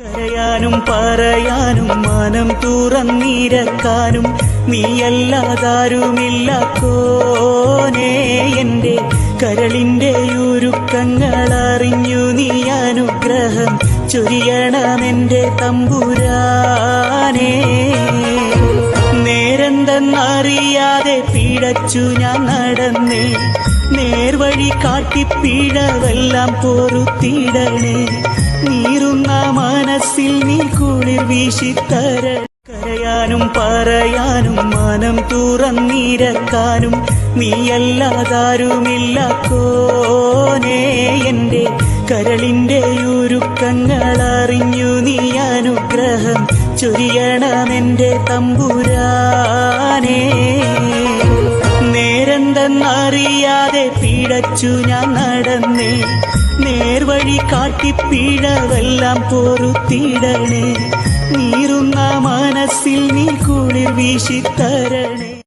കരയാനും പറയാനും മനം തുറന്നിരക്കാനും നീയല്ലാതാരുമില്ല. കോനേ എന്റെ കരളിന്റെ ഉരുക്കങ്ങളറിഞ്ഞു നീ അനുഗ്രഹം ചൊരിയണമെന്റെ തമ്പുരാനേ. നേരെന്തെന്നറിയാതെ പിഴച്ചു ഞാൻ നടന്നേ. നേർവഴി കാട്ടി പിഴവെല്ലാം പൊറുത്തിടണേ. നീറുന്ന നീ കുളിർ വീശിത്തര കരയാനും പറയാനും മനം തുറന്നിരക്കാനും നീയല്ലാതാരുമില്ല. കോനേ എന്റെ കരളിന്റെ ഉരുക്കങ്ങളറിഞ്ഞു നീ അനുഗ്രഹം ചൊരിയണമെന്റെ തമ്പുരാനേ നേരെന്തെന്നറിയാതെ പിഴച്ചു ഞാൻ നടന്നേ. നേർവഴി കാട്ടി പിഴവെല്ലാം പൊറുത്തിടണേ. നീറുന്ന മനസ്സിൽ നീ കുളിർ വീശിത്തരണേ